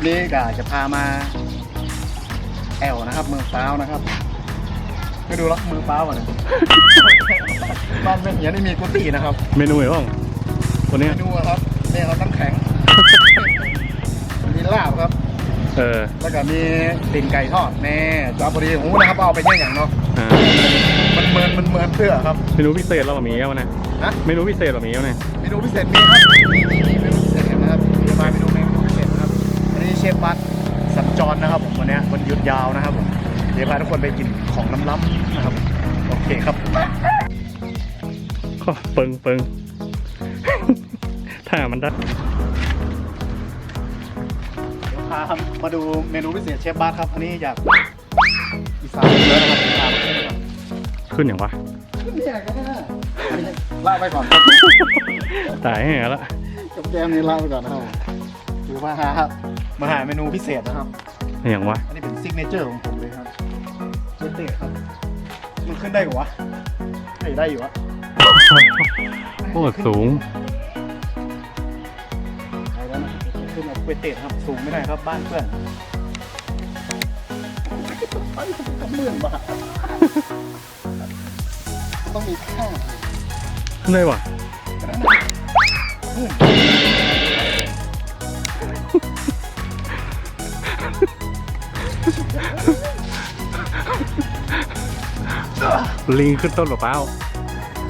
ปนี้ก็จะพามา แอลนะครับ เมืองฟ้าวนะครับไม่ดูหรอกเมืองฟ้าวอะเนี่ยบ้านเป็นอย่างนี้มีกุฏินะครับเมนูไหนบ้างวันนี้เมนูอะครับเนี่ยครับน้ำแข็ง มีลาบครับ เออแล้วก็มีติ่นไก่ทอดแน่จะเอาพอดีหูนะครับเอาไปเนี่ยอย่างเนาะอ่ามันเมินมันเมินเพื่อครับเมนูพิเศษเราแบบนี้วะเนี่ยนะเมนูพิเศษแบบนี้วะเนี่ยเมนูพิเศษมีครับมีมีมีเมนู สัญจรนะครับผมวันเนี้ยวันหยุดยาวนะครับผมเดี๋ยวพาทุกคนไปกินของล้ำๆนะครับ โอเคครับก็เปิงเปิงถ้ามันได้เดี๋ยวพามาดูเมนูพิเศษเชฟบัตครับอันนี้อยากอีสานเยอะนะครับอีสานเยอะนะครับขึ้นอย่างวะเนี่ยก็ได้อันนี้เล่าไปก่อนครับตายแห่ละกับแก้มนี้เล่าไปก่อนนะครับถือว่าหามาหาเมนูพิเศษนะครับ อย่างวะ อันนี้เป็นซิกเนเจอร์ของผมเลยครับเจเต้ครับ มันขึ้นได้เหรอวะไอ้ได้อยู่วะโคตรสูงได้แล้วนะขึ้นมาเวเตะครับ สูงไม่ได้ครับบ้านเพื่อนสองหมื่นบาทต้องมีค่าขึ้นได้วะ ลิงขึ้นต้นมะพร้าว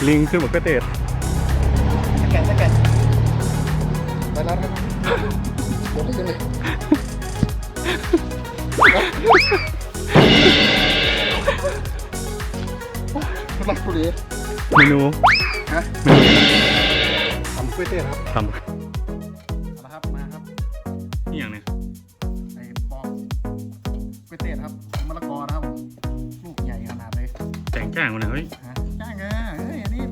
ลิงขึ้นหมดกระเตดสแกนสแกนไปแล้วครับเดี๋ยวไปกันเลยกำลังคุยเมนูฮะเมนูทำก๋วยเตี๋ยวครับทเอาละครับมาครับำนี่อย่างเนี้ยไอ้ปอกก๋วยเตี๋ยวครับมะละกอนะครับ จ้างมันเลยเฮ้ยฮะจ้างไงเฮ้ยอันนี้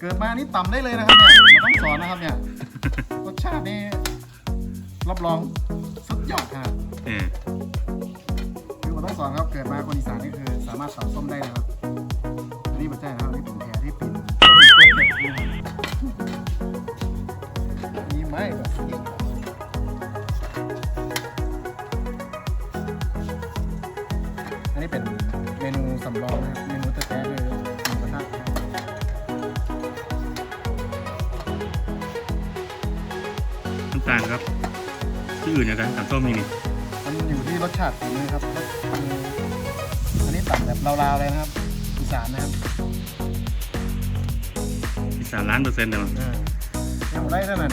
เกิดมานี่ต่ำได้เลยนะครับเนี่ยเราต้องสอนนะครับเนี่ยรสชาตินี่รับรองสุดยอดครับเออคือเราต้องสอนครับเกิดมาคนอีสานนี่คือ สามารถสับส้มได้นะครับอันนี้ไม่ใช่นะครับอันนี้เป็นแผลที่ปิ่นอันนี้ไม่แบบนี้อันนี้เป็นเมนูสำรองนะครับ อื่นอย่างกันสามส้มมีนี่มันอยู่ที่รสชาติฝีมือครับรสมืออันนี้ตัดแบบลาวๆเลยนะครับอีสานนะครับอีสานล้านเปอร์เซ็นต์เลยมั้งเออยังบ่ได้เท่านั้น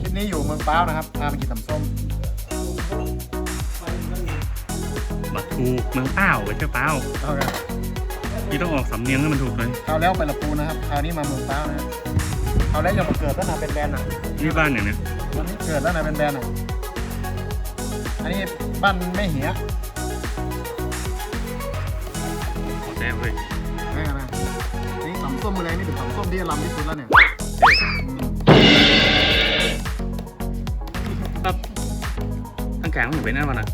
คลิปนี้อยู่เมืองป้าวนะครับพาไปกินตำส้มบัตรทูเมืองเป้าไม่ใช่เป้าเอากันพี่ต้องออกสำเนียงให้มันถูกเลยคราวแล้วไปละปูนะครับคราวนี้มาเมืองป้าวนะครับ คราวแล้วยังมาเกิดแล้วนะเป็นแบรนด์อะนี่บ้านอย่างเนี้ยวันนี้เกิดแล้วนะเป็นแบรนด์อะอันนี้บ้านไม่เหียขอแต้มเว้ยไม่กันนะนี่ตำส้มมือแรงนี่เป็นตำส้มที่ลำที่สุดแล้วเนี่ยครับทั้งแกงมันเป็นหน้ามันอะ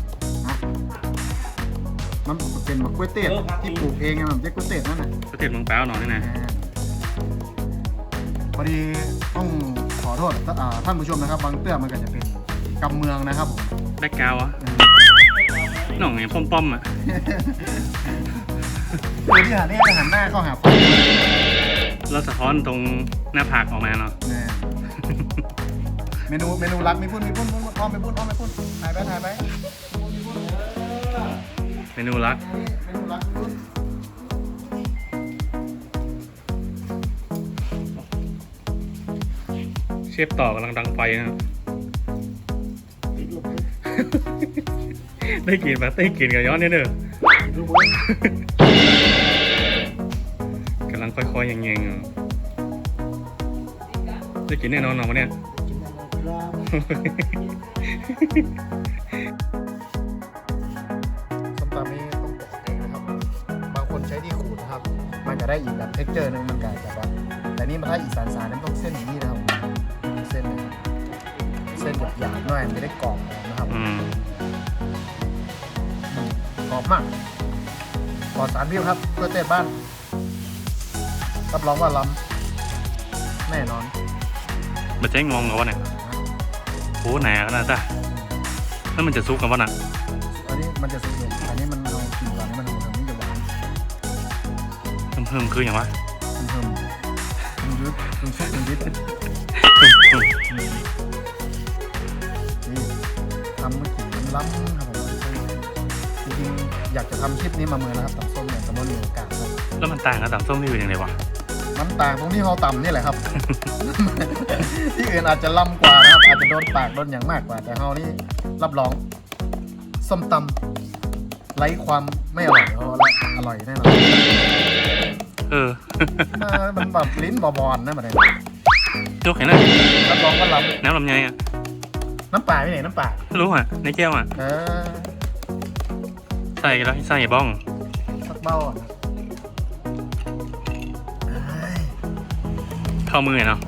มันเป็นมะกล้วยเตี๋ยที่ปลูกเองไงมันจะกล้วยเตี๋ยนั่นน่ะประเทศเมืองเป้าหนอนนี่นะ พอดีต้องขอโทษอ่าท่านผู้ชมนะครับ บางเตื้อมันก็จะเป็นกำเมืองนะครับผมแบ็กกราวด์อะหน่องไงป้อมป้อมๆอะคือที่หานี่หันหน้าเข้าหาไฟแล้วสะท้อนตรงหน้าผากออกมาเนาะแน่เมนูเมนูรักมีพุ่นมีพุ่นพุ่นอ้อมไปพุ่นอ้อมไปพุ่นถ่ายไปถ่ายไปมีพุ่นมีพุ่นเมนูรักเมนูรักมีพุ่น ชฟต่อกำลังดังไฟนะครับติดลูกลยได้กินปะได้กินกับย้อนเนี่ยเด้อติดลูกำลังค่อยๆยังเงงๆได้กินแน่นอนเนาะวันเนี้ยกินได้เลยครับส้มตำนี้ต้องตกเองนะครับ บางคนใช้ที่ขูดนะครับ มันจะได้อีกแบบเท็กเจอร์นึงมันกลายแบบว่าแต่นี่มันถ้าอีสานสานนั้นต้องเส้นอย่างนี้นะ ส้นหยาบๆหน่อยไม่ได้กรอบนะครับอืมกรอบมากปลอดสารพิษครับเพื่อเต้บ้านรับรองว่าล้ำแน่นอนมันจะงงกันวะเนี่ยโอ้หนาขนาดนั้นแล้วมันจะซุกกันวะน่ะอันนี้มันจะสุกลงอันนี้มันเอากลิ่นหวานมันหัวมันจะหวานเพิ่มๆคืออย่างวะมันเพิ่มมันยึดมันชุบมันยึด มื่อกี้มันล้ำครับผมจริงๆอยากจะทำคลิปนี้มาเมือนะครับตับส้มเนี่ยแต่ว่ามีโอกาสครับแล้วมันต่างกับต่ำส้มที่อื่นยังไงวะมันต่างตรงที่เราต่ำนี่แหละครับ ที่อื่นอาจจะล้ำกว่านะครับ อาจจะโดนปากโดนอย่างมากกว่า แต่เรานี่รับรองส้มตำไร้ความไม่อร่อยเพราะว่าอร่อยแน่นอนเอออ่ามันแบบลิ้นบอบอนนะมันเลยยกเห็นไหมรับรองว่าล้น้ำลำไยอะำ น้ำปลาไม่ไหนน้ำปลารู้อะในแก้วอะเออใส่แล้วใส่บ้องสักเบ้าอะเอ้ยเข้ามือเนาะ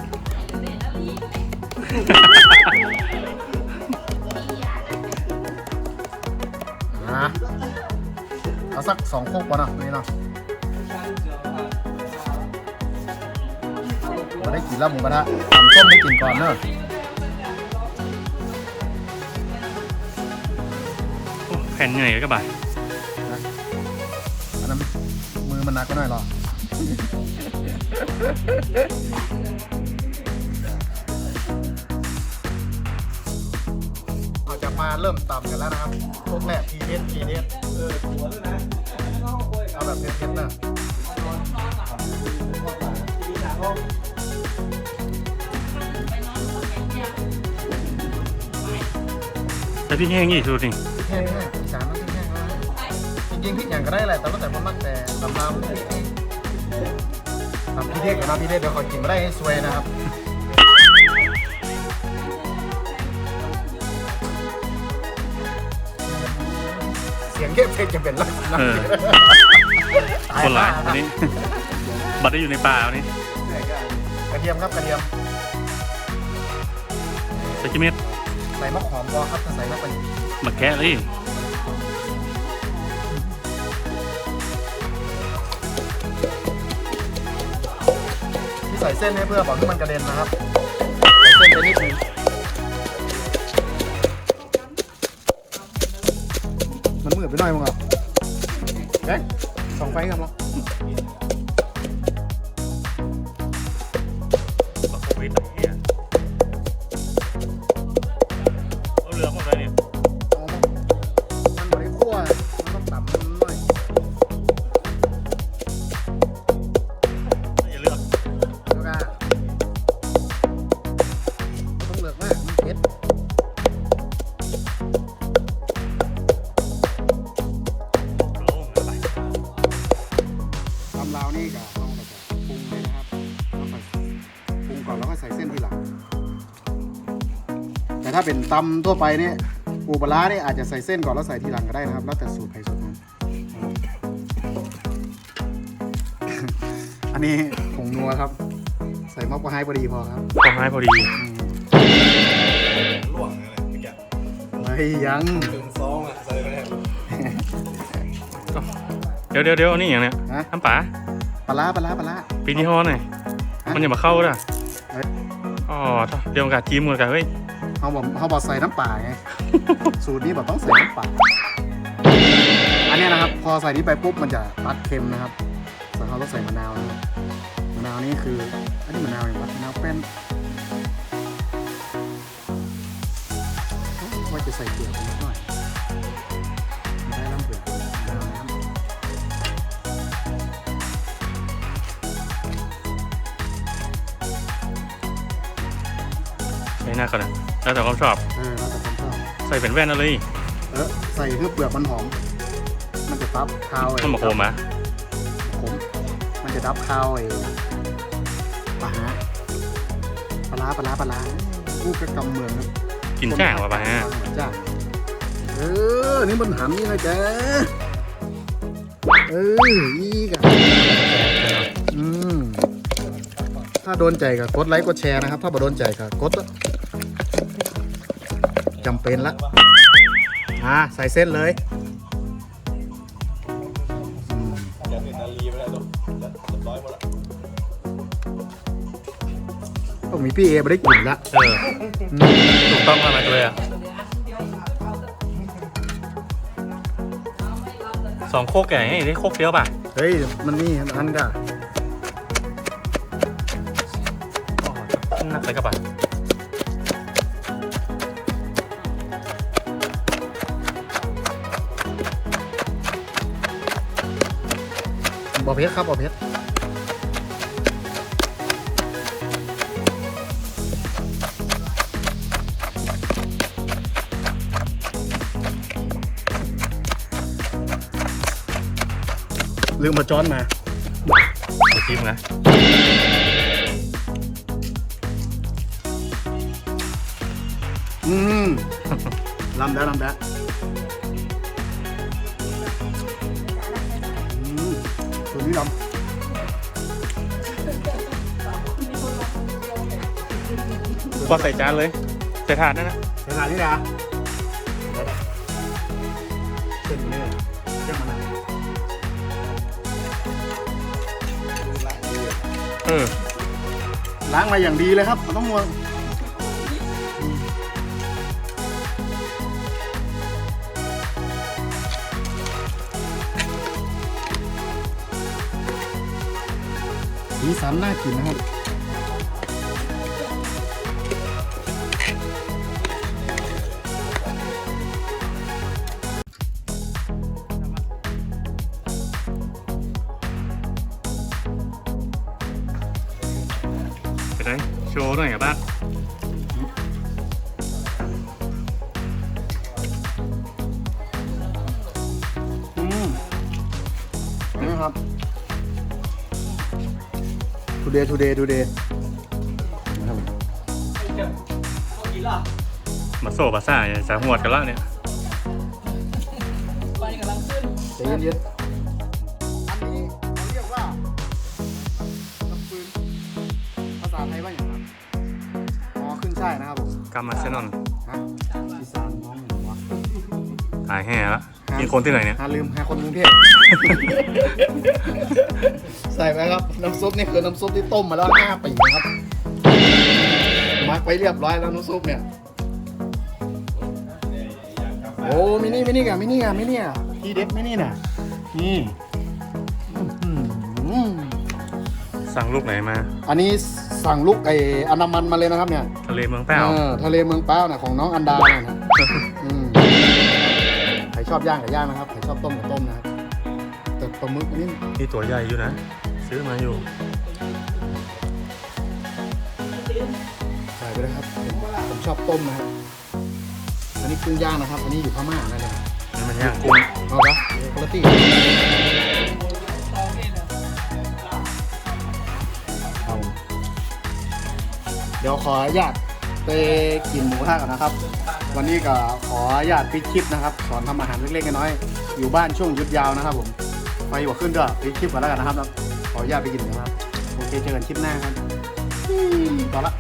นะเอาสักสองโคกก่อนเนาะนี่เนาะมาได้กินแล้วหมูกระทะทำส้มได้กินก่อนเนอะ ผ่นเหนื่อยก็บ่ายอันนั้นมือมันหนักก็หน่อยหรอเราจะมาเริ่มต่ำกันแล้วนะครับ พวกแรกทีเด็ดทีเด็ดเออหัวด้วยนะเอาแบบเผ็ดๆนะแต่พี่แห้งยี่สุดจ จริงๆพริกอย่างก็ได้แหละแต่ว่าแต่ผมมักแต่ตำรามทำพี่เทศกับน้ำพี่เทศเดี๋ยวขอกินมาได้ให้สวยนะครับเสียงเก็บเพลงจะเป็นลักษณะเออ คนหลายอันนี้ บัตรได้อยู่ในป่าอันนี้กระเทียมครับกระเทียมใส่กิเม็ดใส่มะขามพอครับถ้าใส่มะไปมาแกะเลย ส่เส้นให้เพื่อบอกให้มันกระเด็นนะครับใส่เส้นไปนิดนึงมันมืดไปหน่อยมึงอะเอ๊ะสองไฟกันเหรอ เป็นตำทั่วไปเนี่ยปูปลาร้าเนี่ยอาจจะใส่เส้นก่อนแล้วใส่ทีหลังก็ได้นะครับ แล้วแต่สูตรใครสูตรมันอันนี้ผงนัวครับ ใส่มะพร้าวไฮพอดีพอครับต้องให้พอดีล่วงอะไรไม่แกะไม่ยังถึงซองอะใส่ไปแล้วเดี๋ยวเดี๋ยวเดี๋ยวนี่อย่างเนี้ยฮะน้ำป่าปลาร้าปลาร้าปลาร้าปีนี้ฮอหน่อยฮะมันอย่ามาเข้าด้วยเอ้ยอ๋อเดี๋ยวกับจีมกันกันเฮ้ย เขาบอกเขาบอกใส่น้ำปลาไง สูตรนี้บอกต้องใส่น้ำปลาอันเนี้ยนะครับ พอใส่นี้ไปปุ๊บมันจะตัดเค็มนะครับส่วนเขาต้องใส่มะนาวนะครับมะนาวนี่คืออันนี้มะนาวอย่างไรมะนาวเป็นเอ้าว่าจะใส่เกลือไปนิดหน่อยไม่ได้น้ำเปลือกมะนาวน้ำใส่หน้าก่อนนะ แล้วแต่ความชอบ เออแล้วแต่คนชอบใส่เป็นแว่นเอาเลยเออใส่เพื่อเปลือกมันหอม มันจะตับคาวไอ้มันบอกโคมอะขมมันจะดับคาวไอ้ปลาฮะปลาร้าปลาร้าปลาร้าพูดกระกำเมืองนะกินจ้างว่ะป่ะฮะจ้างเออ นี่มันหำนี่นะแกเอออีกอะอืมถ้าโดนใจก็กดไลค์กดแชร์นะครับ ถ้าบ่โดนใจก็กดจำ เป็นละอ่าใส่เส้นเลยอืมแกะเป็นนาลีไปแล้วเรียบร้อยหมดแล้วโอ้ต้องมีพี่เอไม่ได้กินละเออถูกต้องมากเลยอะสองโคกใหญ่นี่โคกเดียวป่ะ เฮ้ย มันนี่อันกะอ๋อนักเลยกับป่ะ เพชรครับบอเพชรลืมมาจ้อนมาเดี๋ยวจิ้มนะอืมลำแล้วลำแล้ ตัวนี้ลพอใส่จานเลย ใส่ถาดนั่นนะำขนาดนี้นะเส้นมันเนี่ยเส้นมันนะเออล้างมาอย่างดีเลยครับไม่ต้องห่วง สีสันน่ากินนะครับไปได้โชว์หน่อยกับบ้า today today today นะครับมาโซ่บาซ่าเนี่ยสาหัวดกันแล้วเนี่ยใจเย็นๆอันนี้เขาเรียกว่าน้ำปืนภาษาไทยว่าอย่างไรอ๋อขึ้นช่ายนะครับผมกามาเซนอนฮะอีสานน้องหนูวะ หายแห่แล้ว กินคนที่ไหนเนี่ย หาลืมหาคนกรุงเทพ ใส่ไปครับ น้ำซุปนี่คือน้ำซุปที่ต้มมาแล้วห้าปีนะครับมักไว้เรียบร้อยแล้วน้ำซุปเนี่ย โอ้มินี่มินี่กะมินี่กะมินี่อะทีเด็ดมินี่น่ะ นี่อื้อหือสั่งลูกไหนมา อันนี้สั่งลูกไออนามันมาเลยนะครับเนี่ย ทะเลเมืองแป้วเออทะเลเมืองเป้าน่ะของน้องอันดาเนี่ยนะอืมใคร ชอบย่างกับย่างนะครับใครชอบต้มกับต้มนะครับแต่ปลาหมึกนี่นี่ตัวใหญ่อยู่นะ ซื้อมาอยู่ใส่ไปเลยครับผมผมชอบต้มนะครับอันนี้กุ้งย่างนะครับ อันนี้อยู่พม่านะเนี่ยนี่มันย่างกุ้งเอาปะคุณตี้เอาเดี๋ยวขออนุญาต ไปกินหมูทะก่อนนะครับ วันนี้ก็ขออนุญาตปิดคลิปนะครับ สอนทำอาหารเล็กๆน้อยๆอยู่บ้านช่วงหยุดยาวนะครับ ผมไปหัวขึ้นก็ปิดคลิปก่อนแล้วกันนะครับแล้วขออนุญาตไปกินนะครับ โอเคเจอกันคลิปหน้าครับอืมต่อละ